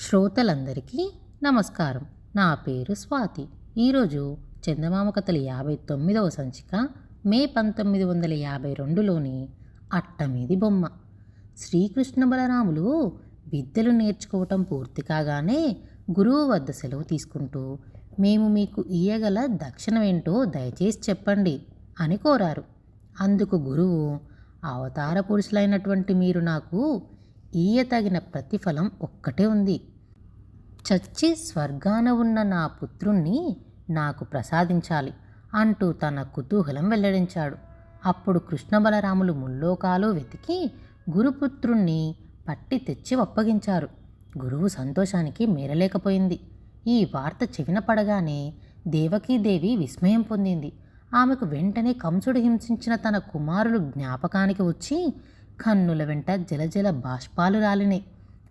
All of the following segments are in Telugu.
శ్రోతలందరికీ నమస్కారం. నా పేరు స్వాతి. ఈరోజు చందమామ కథలు యాభై తొమ్మిదవ సంచిక మే పంతొమ్మిది వందల యాభై రెండులోని అట్టమీది బొమ్మ. శ్రీకృష్ణ బలరాములు విద్యలు నేర్చుకోవటం పూర్తి కాగానే గురువు వద్ద సెలవు తీసుకుంటూ మేము మీకు ఇయ్యగల దక్షిణమేంటో దయచేసి చెప్పండి అని కోరారు. అందుకు గురువు అవతార పురుషులైనటువంటి మీరు నాకు ఈయతగిన ప్రతిఫలం ఒక్కటే ఉంది. చచ్చి స్వర్గాన ఉన్న నా పుత్రుణ్ణి నాకు ప్రసాదించాలి అంటూ తన కుతూహలం వెల్లడించాడు. అప్పుడు కృష్ణ బలరాములు ముల్లోకాలు వెతికి గురుపుత్రుణ్ణి పట్టి తెచ్చి అప్పగించారు గురువు సంతోషానికి మేరలేకపోయింది ఈ వార్త చెవిన పడగానే దేవకీదేవి విస్మయం పొందింది. ఆమెకు వెంటనే కంసుడు హింసించిన తన కుమారులు జ్ఞాపకానికి వచ్చి కన్నుల వెంట జలజల బాష్పాలు రాలినాయి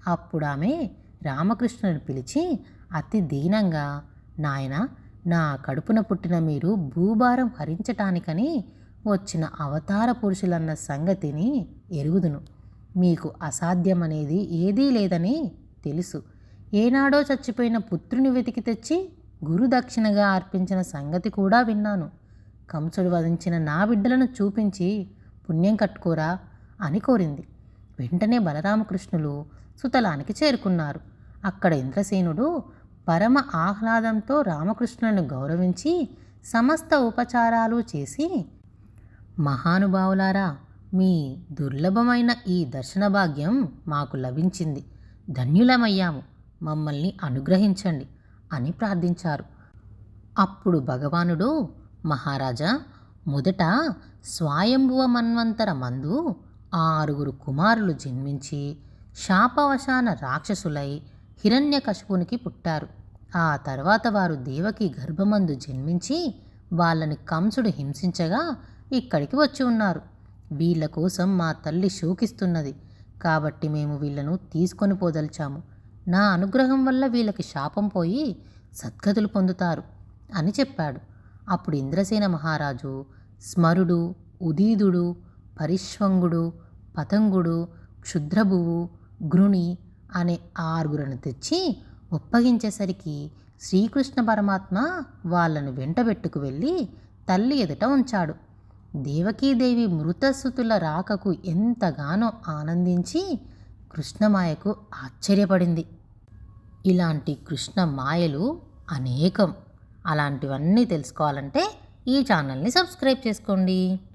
అప్పుడు ఆమె రామకృష్ణుని పిలిచి అతి దీనంగా నాయన నా కడుపున పుట్టిన మీరు భూభారం హరించటానికని వచ్చిన అవతార పురుషులన్న సంగతిని ఎరుగుదును. మీకు అసాధ్యమనేది ఏదీ లేదని తెలుసు. ఏనాడో చచ్చిపోయిన పుత్రుని వెతికి తెచ్చి గురుదక్షిణగా అర్పించిన సంగతి కూడా విన్నాను. కంసుడు వధించిన నా బిడ్డలను చూపించి పుణ్యం కట్టుకోరా అని కోరింది. వెంటనే బలరామకృష్ణులు సుతలానికి చేరుకున్నారు. అక్కడ ఇంద్రసేనుడు పరమ ఆహ్లాదంతో రామకృష్ణులను గౌరవించి సమస్త ఉపచారాలు చేసి మహానుభావులారా మీ దుర్లభమైన ఈ దర్శన భాగ్యం మాకు లభించింది. ధన్యులమయ్యాము. మమ్మల్ని అనుగ్రహించండి అని ప్రార్థించారు. అప్పుడు భగవానుడు మహారాజా మొదట స్వాయంభువ మన్వంతర మందు ఆరుగురు కుమారులు జన్మించి శాపవశాన రాక్షసులై హిరణ్యకశపునికి పుట్టారు. ఆ తర్వాత వారు దేవకి గర్భమందు జన్మించి వాళ్ళని కంసుడు హింసించగా ఇక్కడికి వచ్చి ఉన్నారు. వీళ్ళ కోసం మా తల్లి శోకిస్తున్నది. కాబట్టి మేము వీళ్ళను తీసుకొని పోదలిచాము. నా అనుగ్రహం వల్ల వీళ్ళకి శాపం పోయి సద్గతులు పొందుతారు అని చెప్పాడు. అప్పుడు ఇంద్రసేన మహారాజు స్మరుడు ఉదీదుడు పరిష్వంగుడు పతంగుడు క్షుద్రభువు గృణి అనే ఆరుగురును తెచ్చి ఒప్పగించేసరికి శ్రీకృష్ణ పరమాత్మ వాళ్ళను వెంటబెట్టుకు వెళ్ళి తల్లి ఎదుట ఉంచాడు. దేవకీదేవి మృతస్థుతుల రాకకు ఎంతగానో ఆనందించి కృష్ణమాయకు ఆశ్చర్యపడింది. ఇలాంటి కృష్ణ మాయలు అనేకం. అలాంటివన్నీ తెలుసుకోవాలంటే ఈ ఛానల్ని సబ్స్క్రైబ్ చేసుకోండి.